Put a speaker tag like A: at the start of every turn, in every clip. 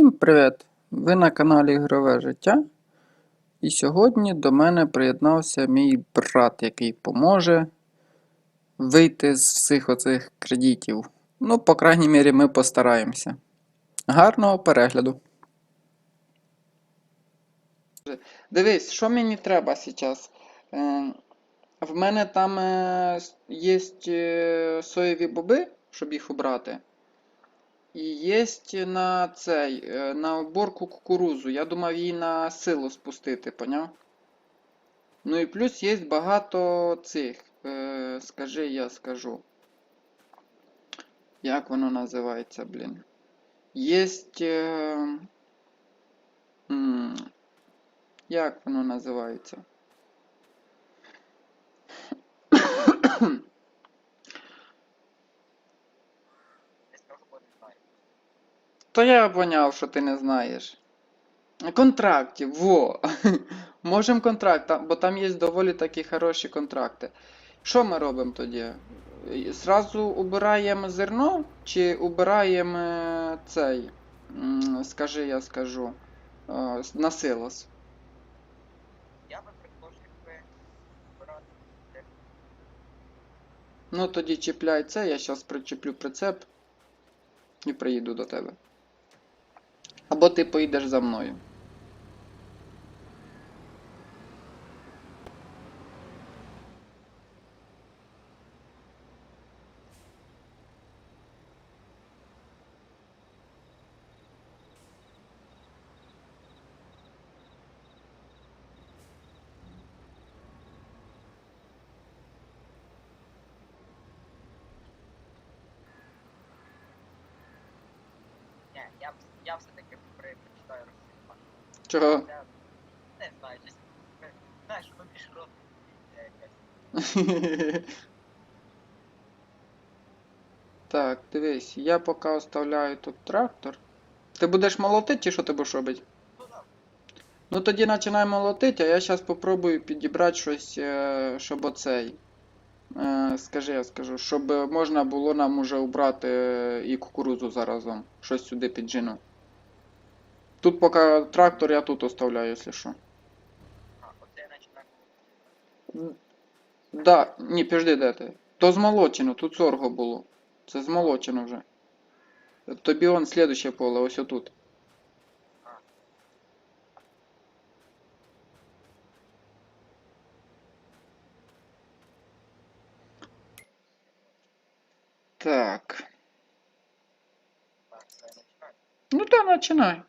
A: Всім привіт! Ви на каналі Ігрове життя. І сьогодні до мене приєднався мій брат, який поможе вийти з всіх оцих кредитів. Ну, по крайній мірі, ми постараємося. Гарного перегляду. Дивись, що мені треба зараз? Е, в мене там е, є соєві боби, щоб їх обрати. І є на цей, е, на оборку кукурузу. Я думав її на силу спустити, поняв? Ну і плюс є багато цих. Е, скажи, я скажу. Як воно називається, блін? Єсть. Е, як воно називається?
B: Не скажу, бо не знаю.
A: То я поняв, що ти не знаєш. Контрактів, во. Можемо контракт, бо там є доволі такі хороші контракти. Що ми робимо тоді? І Зразу убираємо зерно чи убираємо цей, скажи, я скажу, на силос?
B: Я би предложив би обирати те,
A: Ну тоді чіпляй це, я зараз причеплю прицеп і приїду до тебе. Або ти поїдеш за мною.
B: Ні, я, б- я все-таки при- прочитаю розсилку.
A: Чого?
B: Не знаю, щось, знаєш, більш якась.
A: Так, дивись, я поки оставляю тут трактор. Ти будеш молотити чи що ти будеш робити?
B: Ну
A: тоді починай молотити, а я зараз попробую підібрати щось, е, щоб оцей. Е, Скажи, я скажу, щоб можна було нам уже убрати е, і кукурудзу заразом. Щось сюди піджину. Тут поки трактор я тут оставляю, якщо що.
B: а, оце я починаю.
A: Да, ні, підожди, де ти? То змолочено, тут сорго було. Це змолочено вже. Тобі он слідуще поле, ось отут. Так.
B: Так.
A: Ну да, починай.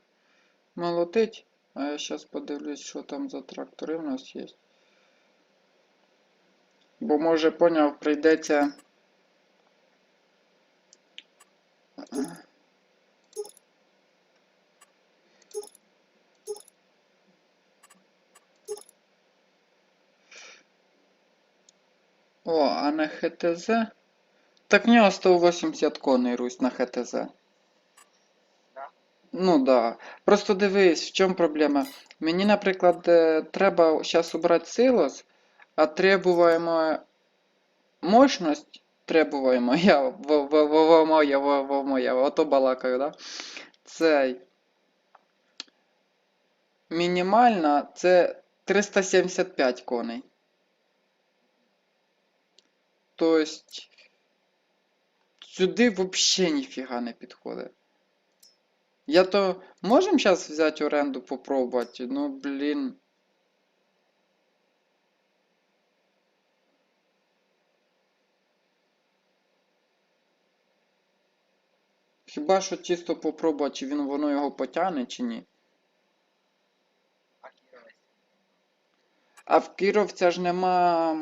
A: Молотить. А я зараз подивлюсь, що там за трактори в нас є. Бо може поняв, прийдеться. О, а на ХТЗ? Так в нього 180 коней Русь на ХТЗ. Ну да. Просто дивись, в чому проблема. Мені, наприклад, е, треба зараз убрати силос, а требуємо мощність, требуємо, я моя, моя, ото балакаю, да? Цей. Мінімальна це 375 коней. Тобто, сюди взагалі ніфіга не підходить. Я то можем зараз взяти оренду попробувати? Ну, блін. Хіба що чисто попробувати, чи він воно його потягне, чи ні.
B: А
A: в Кіровця ж нема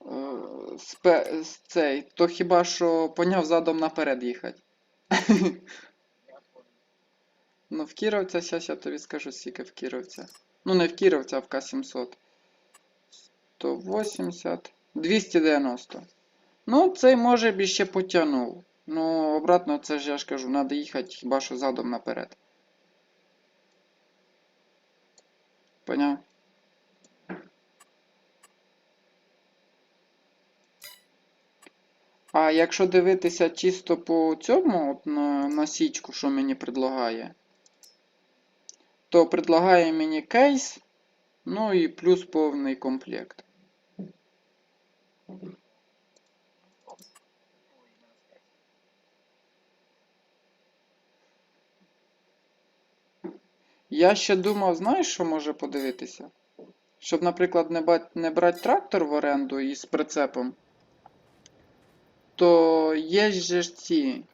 A: е, спе, цей, то хіба що поняв задом наперед їхати. Ну, в Кіровця, зараз я тобі скажу, скільки в Кіровця. Ну, не в Кіровця, а в К700. 180, 290. Ну, цей може б іще потягнув. Ну, обратно, це ж я ж кажу, треба їхати хіба що задом наперед. Поняв? А якщо дивитися чисто по цьому, от на, на січку, що мені предлагає, то предлагає мені кейс, ну і плюс повний комплект. Я ще думав, знаєш, що може подивитися? Щоб, наприклад, не, ба- не брати трактор в оренду із прицепом, то є ж ці,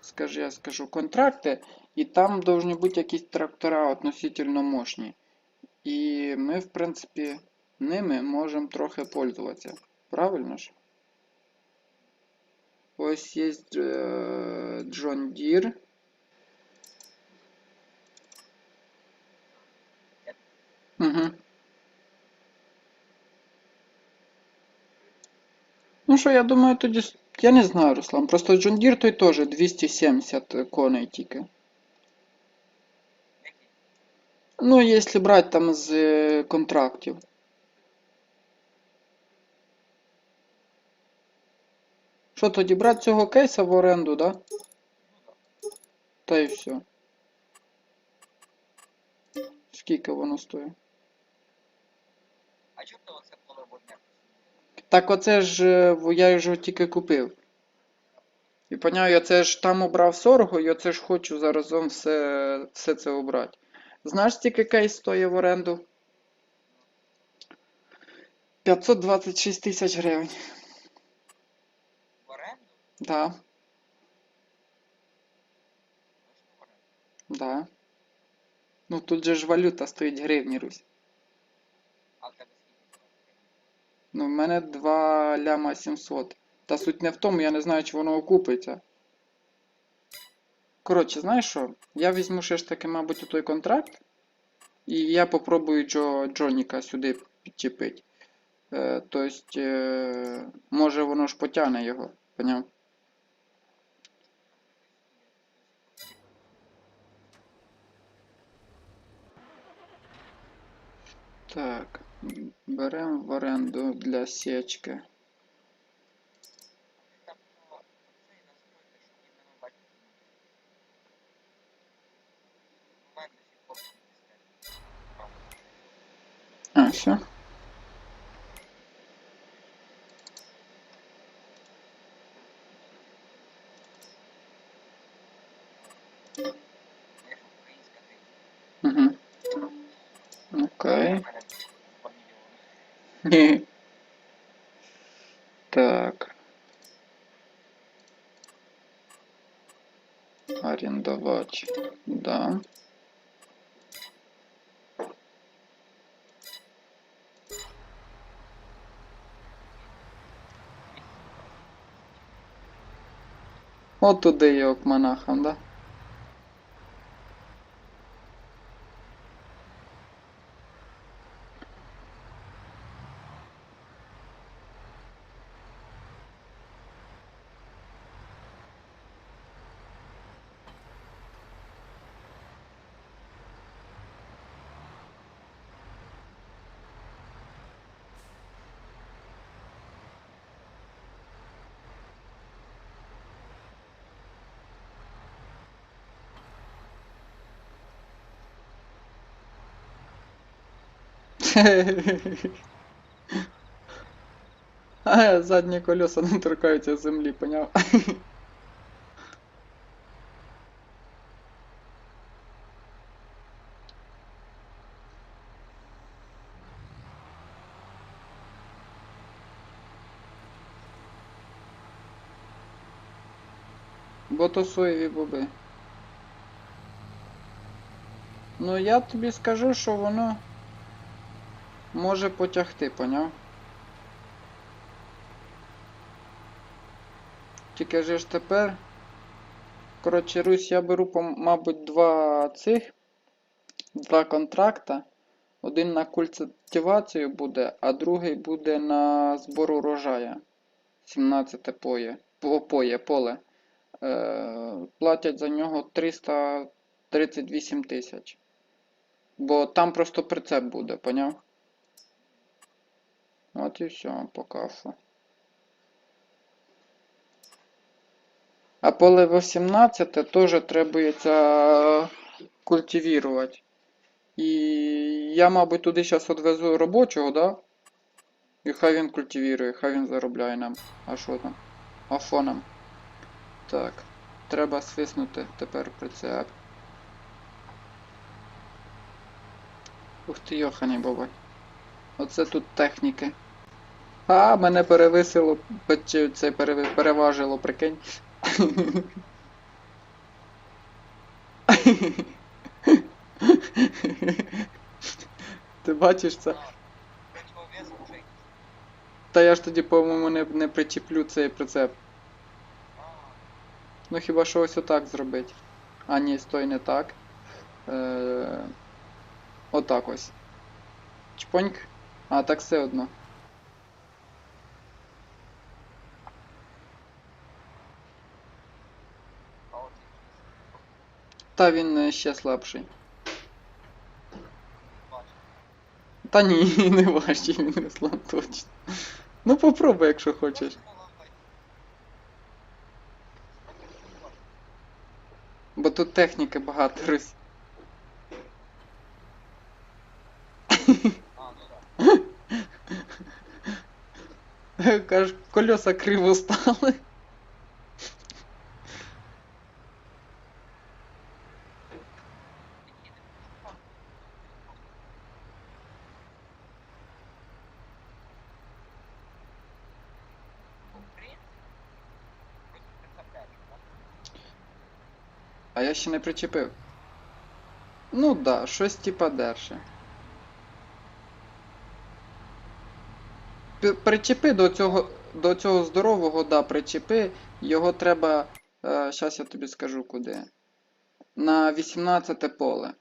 A: скажу, я скажу, контракти, і там повинні бути якісь трактора относительно мощні. І ми, в принципі, ними можемо трохи пользуватися. Правильно ж? Ось є е, John Deere. Угу. Ну що, я думаю, тоді. Я не знаю, Руслан. Просто John Deere той теж 270 коней тільки.
B: Який?
A: Ну, якщо брати там з е, контрактів. Що тоді брати цього кейса в оренду, да? Та і все. Скільки воно стоїть?
B: А чого оце поле водне?
A: Так оце ж е, я його тільки купив. І поняв, я це ж там обрав сорго, і оце ж хочу заразом все, все це обрати. Знаєш, скільки кейс стоїть в оренду? 526 тисяч гривень.
B: В оренду?
A: Да, да. Ну тут же ж валюта стоїть гривні, Русь.
B: А в тебе скільки?
A: Ну, в мене 2 ляма 700. Та суть не в тому, я не знаю, чи воно окупиться. Коротше, знаєш що? Я візьму ще ж таки, мабуть, той контракт. І я попробую Джо, Джоніка сюди підчепити. Е, тобто, е, може воно ж потягне його, поняв? Так, беремо в оренду для сечки.
B: Там про цей настройки, щоб іменно бачити. У мене до сих пор не дискретно. Правда.
A: А, все.
B: Я ж українська ти.
A: Угу. Окей.
B: У мене 2 мільйони.
A: Ні. Так. Арендовать. Да. От туди його к монахам, А, задні колеса не торкаються землі, поняв? Бо то соєві боби. Ну я тобі скажу, що воно може потягти, поняв? Тільки же ж тепер. Коротше, Русь, я беру, мабуть, два цих, два контракта. Один на культивацію буде, а другий буде на збор урожая. 17 поє, поє, поле. Е, платять за нього 338 тисяч. Бо там просто прицеп буде, поняв? От і все, по кафу. А поле 18 теж требується культивувати. І я, мабуть, туди зараз відвезу робочого, да? І хай він культивірує, хай він заробляє нам. А що там? А що нам? Так. Треба свиснути тепер прицеп. Ух ти, йоханий бабай. Оце тут техніки. А, мене перевисило, це переважило, прикинь. Ти бачиш це? Та я ж тоді, по-моєму, не, не причеплю цей прицеп. Ну хіба що ось отак зробить. А ні, стой не так. Е... Отак ось. Чпоньк. А, так все одно. Та він е, ще слабший. Та ні, не важчий він Руслан точно. Ну попробуй, якщо хочеш. Бо тут техніки багато Русь.
B: А, ну да.
A: Кажеш, колеса криво стали.
B: Ну, в принципі, вроде прицепляєш, так?
A: А ще не причепив. Ну да, щось типа держи. Причепи до цього, до цього здорового, да, причепи. Його треба. Е, щас я тобі скажу куди. На 18 поле.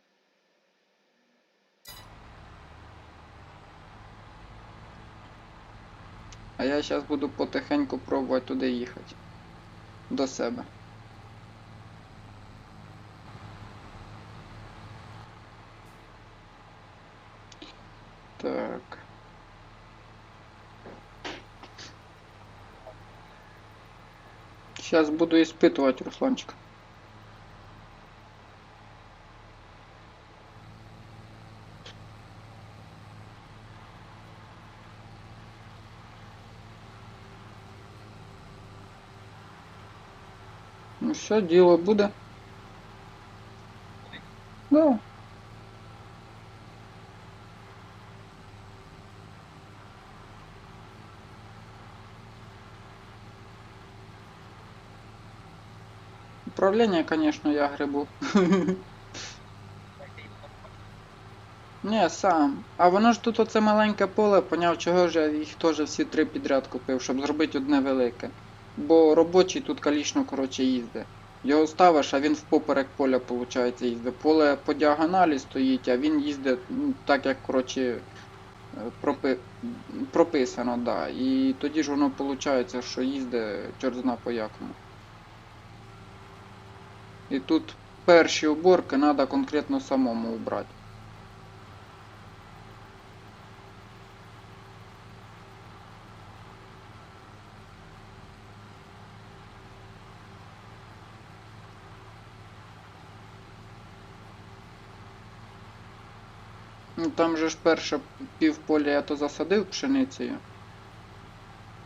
A: А я зараз буду потихеньку пробувати туди їхати. До себе. Сейчас буду испытывать, Русланчик. Ну все, діло буде. Управление, конечно, я грибу. Ні, сам. А воно ж тут оце маленьке поле, поняв, чого ж я їх теж всі три підряд купив, щоб зробити одне велике. Бо робочий тут калічно, коротше, їздить. Його ставиш, а він впоперек поля, виходить, їздить. Поле по діагоналі стоїть, а він їздить ну, так, як, коротше, е, пропи... прописано, да. І тоді ж воно виходить, що їздить чорт зна по якому. І тут перші уборки треба конкретно самому убрати. Ну там же ж перше півполя я то засадив пшеницею.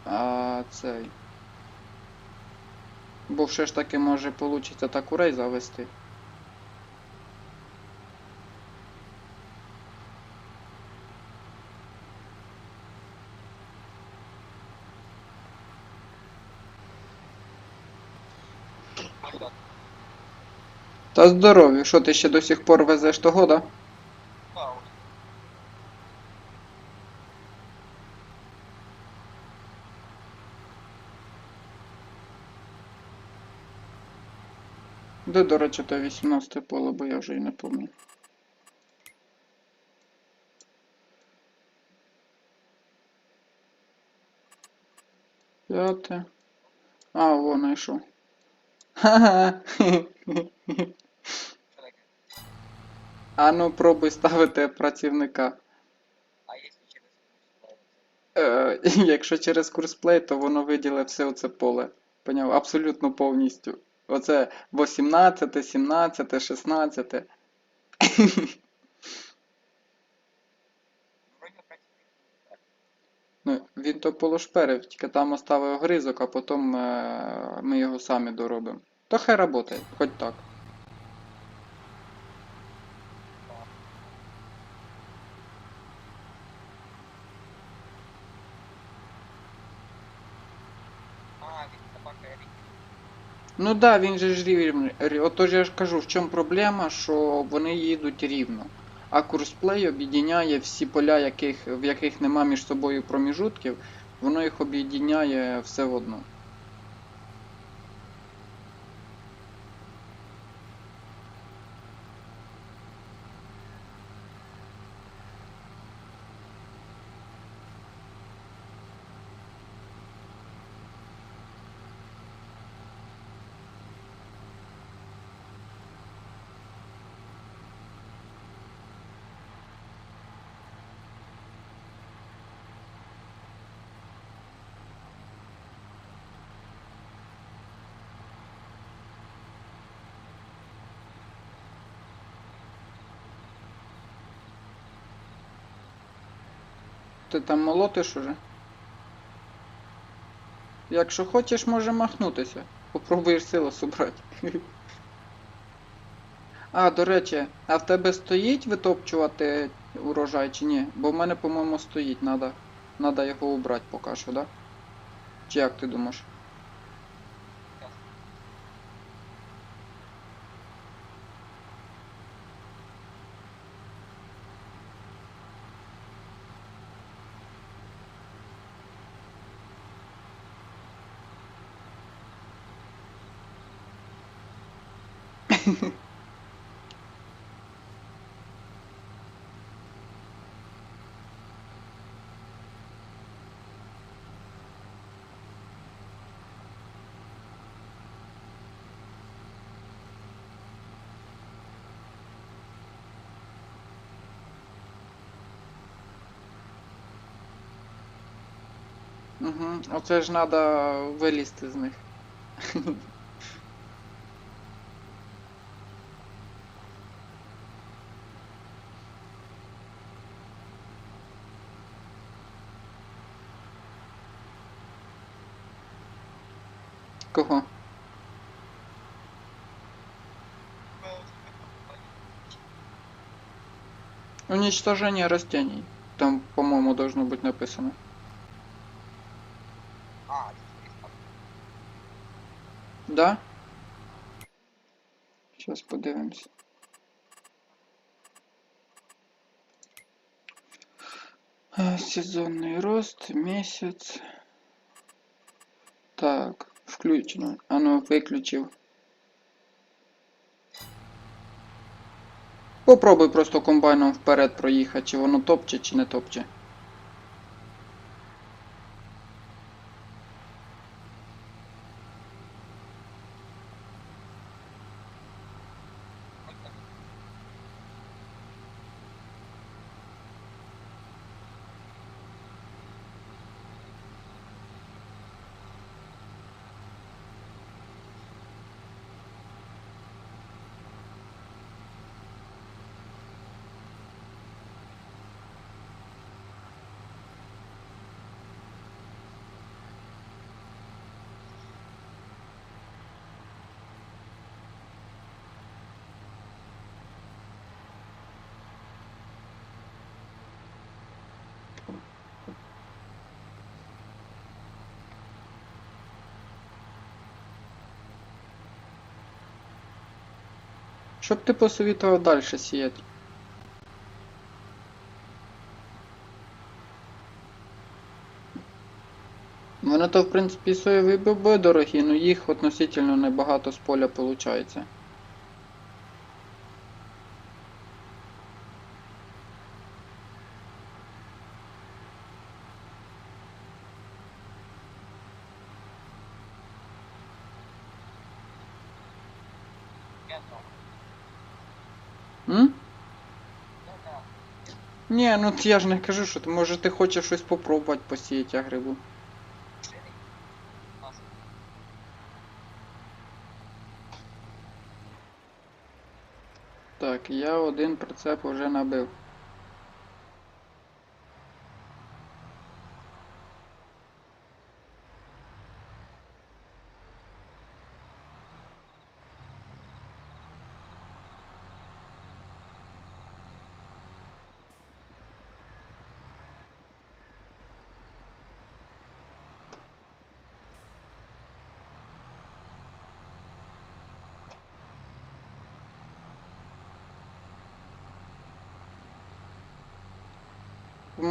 A: А цей. Бо все ж таки може получиться та курей завести. Та здорові, що ти ще до сих пор везеш того? Да, Де, до речі, то 18 поле, бо я вже і не пам'ятаю. П'яте. А, во, знайшов. Ха-ха. А ну пробуй ставити працівника.
B: А якщо через курс ставиться?
A: Е, якщо через курсплей, то воно виділить все оце поле. Поняв? Абсолютно повністю. Оце 18, 17, 16. Ну, він то полошперив, тільки там оставив гризок, а потім е, ми його самі доробимо. То хай работає, хоч так.
B: А, він собака рік.
A: Ну да, він же ж рівень. Отож я ж кажу, в чому проблема, що вони їдуть рівно. А курсплей об'єдняє всі поля, яких, в яких нема між собою проміжутків, воно їх об'єдняє все в одно. Ти там молотиш уже? Якщо хочеш, може махнутися. Попробуєш силу собрати. А, до речі, а в тебе стоїть витопчувати урожай чи ні? Бо в мене, по-моєму, стоїть, надо, надо його убрати поки що, да? Чи як ти думаєш? Угу. Оце ж треба вилізти з них. Уничтожение растений. Там, по-моему, должно быть написано.
B: А.
A: Да? Сейчас подивимось. Е, Сезонний рост, місяць. Так, включено. А ну, Попробуй просто комбайном вперед проїхати, чи воно топче, чи не топче. Що б ти посовітував далі сіяти? Вони то, в принципі, соєві боби дорогі, але їх относительно небагато з поля виходить. Ні, ну я ж не кажу, що ти, може ти хочеш щось попробувати посіяти.
B: Ширий.
A: Так, я один прицеп вже набив.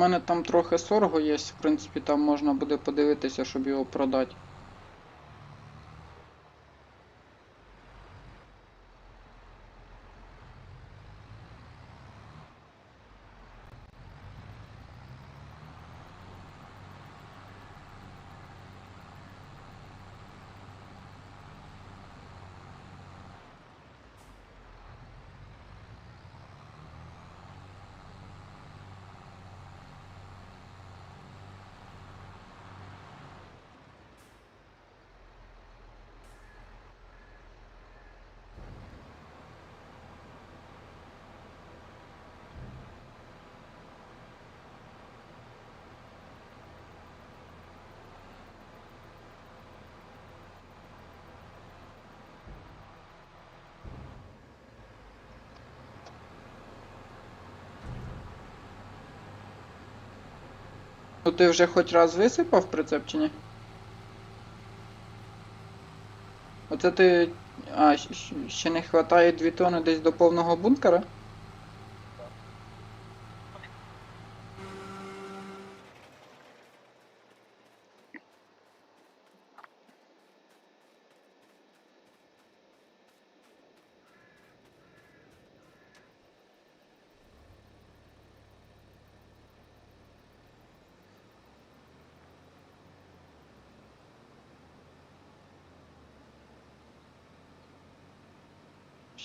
A: Мене там трохи соргу є, в принципі, там можна буде подивитися, щоб його продати. Ну ти вже хоч раз висипав прицеп чи ні? Оце ти. А, ще не вистачає 2 тони десь до повного бункера?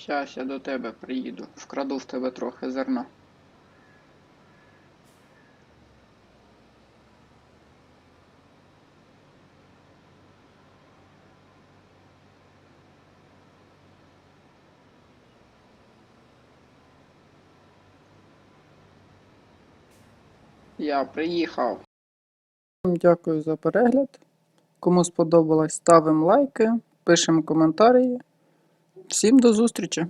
A: Щас я до тебе приїду. Вкраду в тебе трохи зерна. Я приїхав. Дякую за перегляд. Кому сподобалось, ставимо лайки, пишемо коментарі. Всім до зустрічі!